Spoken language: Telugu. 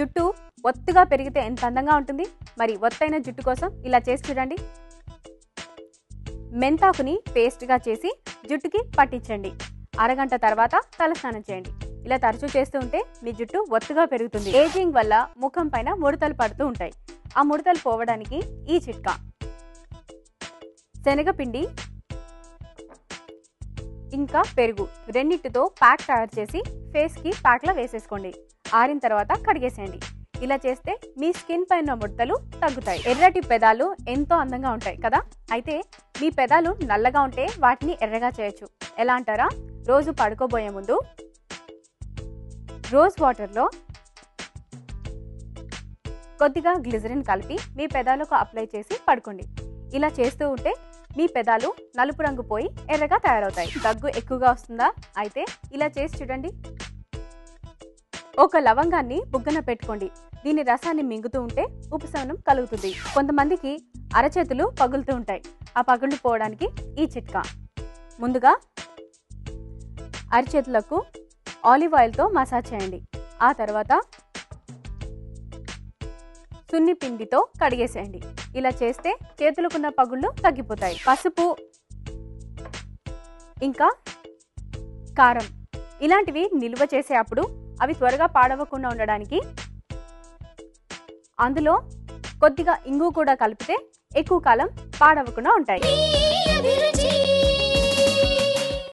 జుట్టు ఒత్తుగా పెరిగితే ఎంత అందంగా ఉంటుంది? మరి ఒత్తైన జుట్టు కోసం ఇలా చేసి చూడండి. మెంతాకుని పేస్ట్గా చేసి జుట్టుకి పట్టించండి. అరగంట తర్వాత తలస్నానం చేయండి. ఇలా తరచూ చేస్తూ ఉంటే మీ జుట్టు ఒత్తుగా పెరుగుతుంది. ఏజింగ్ వల్ల ముఖం పైన ముడతలు పడుతూ ఉంటాయి. ఆ ముడతలు పోవడానికి ఈ చిట్కా. శనగపిండి ఇంకా పెరుగు రెండింటితో ప్యాక్ తయారు చేసి ఫేస్కి ప్యాక్లో వేసేసుకోండి. ఆరిన తర్వాత కడిగేసేయండి. ఇలా చేస్తే మీ స్కిన్ పైన ముడతలు తగ్గుతాయి. ఎర్రటి పెదాలు ఎంతో అందంగా ఉంటాయి కదా? అయితే మీ పెదాలు నల్లగా ఉంటే వాటిని ఎర్రగా చేయొచ్చు. ఎలా అంటారా? రోజు పడుకోబోయే ముందు రోజ్ వాటర్లో కొద్దిగా గ్లిజరిన్ కలిపి మీ పెదాలకు అప్లై చేసి పడుకోండి. ఇలా చేస్తూ ఉంటే మీ పెదాలు నలుపు రంగు పోయి ఎర్రగా తయారవుతాయి. దగ్గు ఎక్కువగా వస్తుందా? అయితే ఇలా చేసి చూడండి. ఒక లవంగాన్ని బుగ్గన పెట్టుకోండి. దీని రసాన్ని మింగుతూ ఉంటే ఉపశమనం కలుగుతుంది. కొంతమందికి అరచేతులు పగులుతూ ఉంటాయి. ఆ పగుళ్ళు పోవడానికి ఈ చిట్కా. ముందుగా అరచేతులకు ఆలివ్ ఆయిల్తో మసాజ్ చేయండి. ఆ తర్వాత సున్ని పిండితో కడిగేసేయండి. ఇలా చేస్తే చేతులకున్న పగుళ్ళు తగ్గిపోతాయి. పసుపు ఇంకా కారం. ఇలాంటివి నిల్వ చేసే అప్పుడు అవి త్వరగా పాడవకుండా ఉండడానికి అందులో కొద్దిగా ఇంగు కూడా కలిపితే ఎక్కువ కాలం పాడవకుండా ఉంటాయి. అభిరుచి